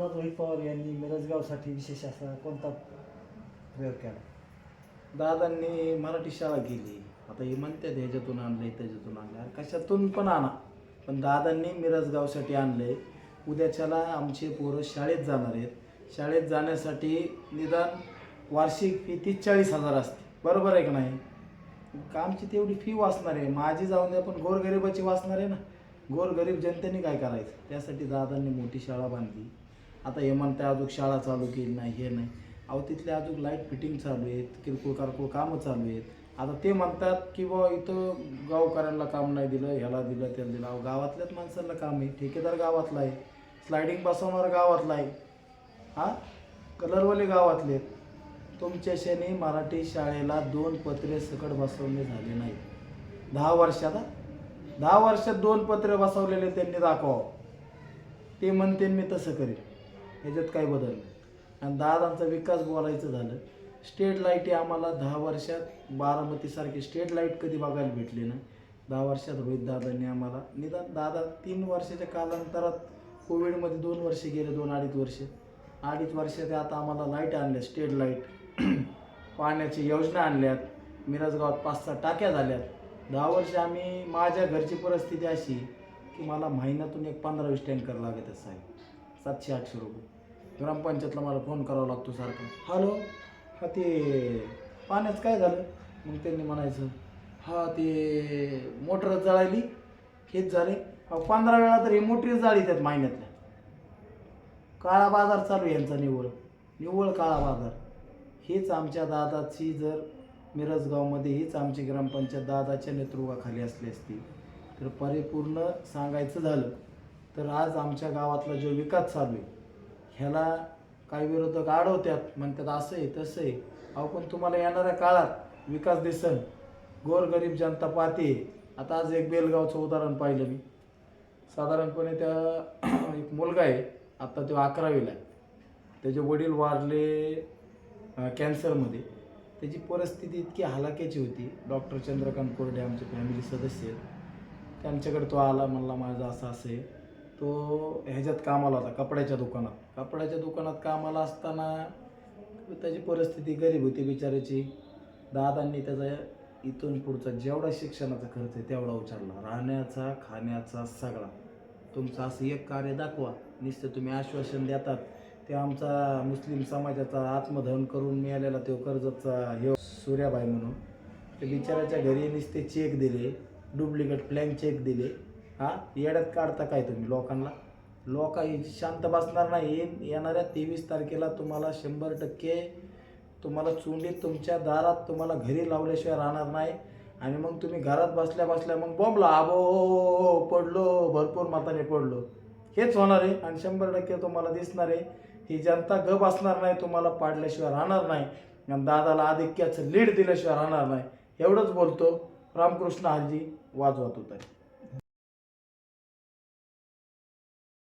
आमदार रोहित पवार यांनी मिरजगावसाठी विशेष असा कोणता प्रयोग केला? दादांनी मराठी शाळा गेली. आता हे म्हणतात ह्याच्यातून आहे त्याच्यातून आणलं. कशातून पण आणा. पण दादांनी मिरजगावसाठी आणलंय उद्याच्याला आमचे पोरं शाळेत जाणार आहेत. शाळेत जाण्यासाठी निदान वार्षिक फी तीस चाळीस हजार असते. बरोबर आहे का नाही? आमची तेवढी फी वाचणार आहे. माझी जाऊन द्या पण गोरगरिबाची वाचणार आहे ना. गोरगरीब जनतेने काय करायचं? त्यासाठी दादांनी मोठी शाळा बांधली. आता हे म्हणते अजून शाळा चालू केली नाही हे नाही. अहो तिथले अजून लाइट फिटिंग चालू आहेत किरकोळ कारकोळ कामं चालू आहेत. आता ते म्हणतात की बा इथं गावकऱ्यांना काम नाही दिलं ह्याला दिलं त्याला दिलं. अहो गावातल्याच माणसाला काम आहे. ठेकेदार गावातला आहे. स्लायडिंग बसवणार गावातला आहे. हा? कलरवाले गावातले आहेत. तुमच्या शनी मराठी शाळेला दोन पत्रे सकट बसवणे झाले नाही. दहा वर्षात दहा वर्षात दोन पत्रे बसवलेले त्यांनी दाखवावं ते म्हणते मी तसं करेन. ह्याच्यात काय बदल नाही. आणि दादांचा विकास बोलायचं झालं स्टेट लाईटी आम्हाला दहा वर्षात बारामतीसारखी स्टेट लाइट कधी बघायला भेटली ना दहा वर्षात रोहित दादांनी आम्हाला निदान दादा तीन वर्षाच्या कालांतरात कोविडमध्ये दोन वर्ष गेले दोन अडीच वर्ष. अडीच वर्षात आता आम्हाला लाइट आणल्या स्टेट लाइट पाण्याची योजना आणल्यात मिरजगावात पाच सहा टाक्या झाल्यात. दहा वर्ष आम्ही माझ्या घरची परिस्थिती अशी की मला महिन्यातून एक पंधरा वीस टँकर लागत साहेब. सातशे आठशे रुपये. ग्रामपंचायतला मला फोन करावा लागतो सारखा. हॅलो हा ते पाण्याचं काय झालं? मग त्यांनी म्हणायचं हा ते मोटर जळाली हेच झाले. पंधरा वेळा तर हे मोटरी जाळी त्यात महिन्यातल्या. काळा बाजार चालू आहे यांचा निव्वळ. निव्वळ काळा बाजार. हीच आमच्या दादाची जर मिरजगावमध्ये हीच आमची ग्रामपंचायत दादाच्या नेतृत्वाखाली असली असती तर परिपूर्ण सांगायचं झालं तर आज आमच्या गावातला जो विकास चालू आहे ह्याला काही विरोधक अडवतात म्हणतात असं आहे तसं आहे. अहो पण तुम्हाला येणाऱ्या काळात विकास दिसन. गोरगरीब जनता पाहते आता आज एक बेलगावचं उदाहरण पाहिलं मी. साधारणपणे त्या एक मुलगा आहे आत्ता तो अकरावीला आहे. त्याचे वडील वारले कॅन्सरमध्ये. त्याची परिस्थिती इतकी हलाख्याची होती. डॉक्टर चंद्रकांत कोरडे आमचे फॅमिली सदस्य आहेत. त्यांच्याकडे तो आला म्हणला माझं असं असं आहे. तो ह्याच्यात कामाला होता कपड्याच्या दुकानात. कपड्याच्या दुकानात कामाला असताना त्याची परिस्थिती गरीब होती बिचाराची दादांनी त्याचा इथून पुढचा जेवढा शिक्षणाचा खर्च आहे तेवढा उचलला. राहण्याचा खाण्याचा सगळा. तुमचं असं एक कार्य दाखवा. निश्चित तुम्ही आश्वासन देतात. ते आमचा मुस्लिम समाजाचा आत्मधन करून मिळालेला तो कर्जाचा हे सूर्याबाई म्हणून. ते बिचाराच्या घरी नुसते चेक दिले. डुप्लिकेट प्लॅन चेक दिले. हां? येड्यात काढता काय तुम्ही लोकांना? लोक शांत बसणार नाही. येणाऱ्या तेवीस तारखेला तुम्हाला शंभर टक्के तुम्हाला चुंडीत तुमच्या दारात तुम्हाला घरी लावल्याशिवाय राहणार नाही. आणि मग तुम्ही घरात बसल्या बसल्या मग बोंबला आबो हो, हो, हो, पडलो भरपूर माताने पडलो. हेच होणार आहे आणि शंभर टक्के तुम्हाला दिसणार आहे. ही जनता गप असणार नाही तुम्हाला पाडल्याशिवाय राहणार नाही. आणि दादाला आधिक्याचं लीड दिल्याशिवाय राहणार नाही. एवढंच बोलतो. रामकृष्ण हरजी वाजवत होता